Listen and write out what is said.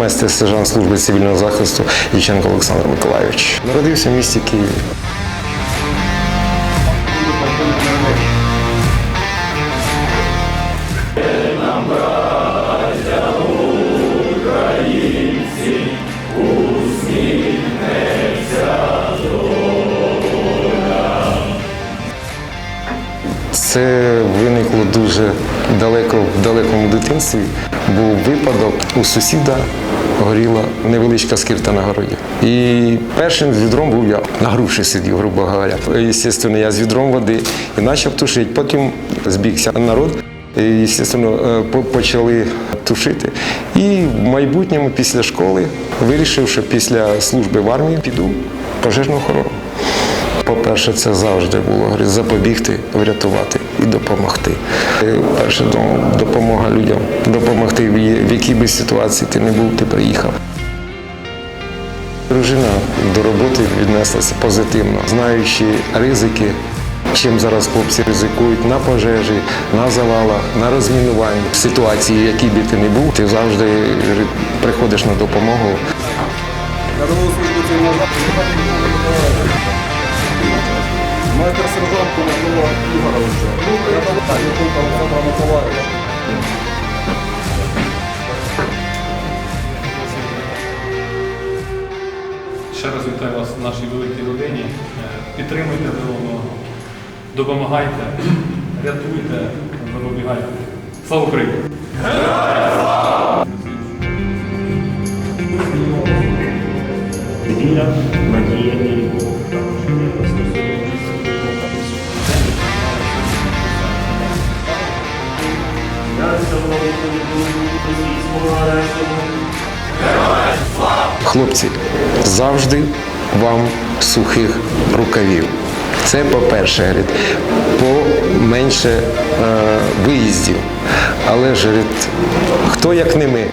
внести сержант служби цивільного захисту Діченко Олександр Миколайович. Народився в місті Києві. Це виникло дуже далеко в далекому дитинстві. Був випадок у сусіда горіла невеличка скирта на городі. І першим відром був я. На груші сидів, грубо говоря. Звісно, я з відром води і почав тушити. Потім збігся народ. І, звісно, е, почали тушити. І в майбутньому, після школи, вирішив, що після служби в армії піду в пожежну охорону. По-перше, це завжди було запобігти, врятувати і допомогти. Е, Перше, ну, допомога людям, допомогти в якій би ситуації ти не був, ти приїхав. Дружина до роботи віднеслася позитивно, знаючи ризики, чим зараз хлопці ризикують на пожежі, на завалах, на розмінуванні. В ситуації, в якій би ти не був, ти завжди приходиш на допомогу. Якунка Олександра Миколаєва. Ще раз вітаю вас в нашій великій родині. Е, Підтримуйте один допомагайте, рятуйте, запобігайте. Слава Україні! Віра, надія і любов. Хлопці, завжди вам сухих рукавів. Це по-перше, поменше е, виїздів. Але ж хто як не ми.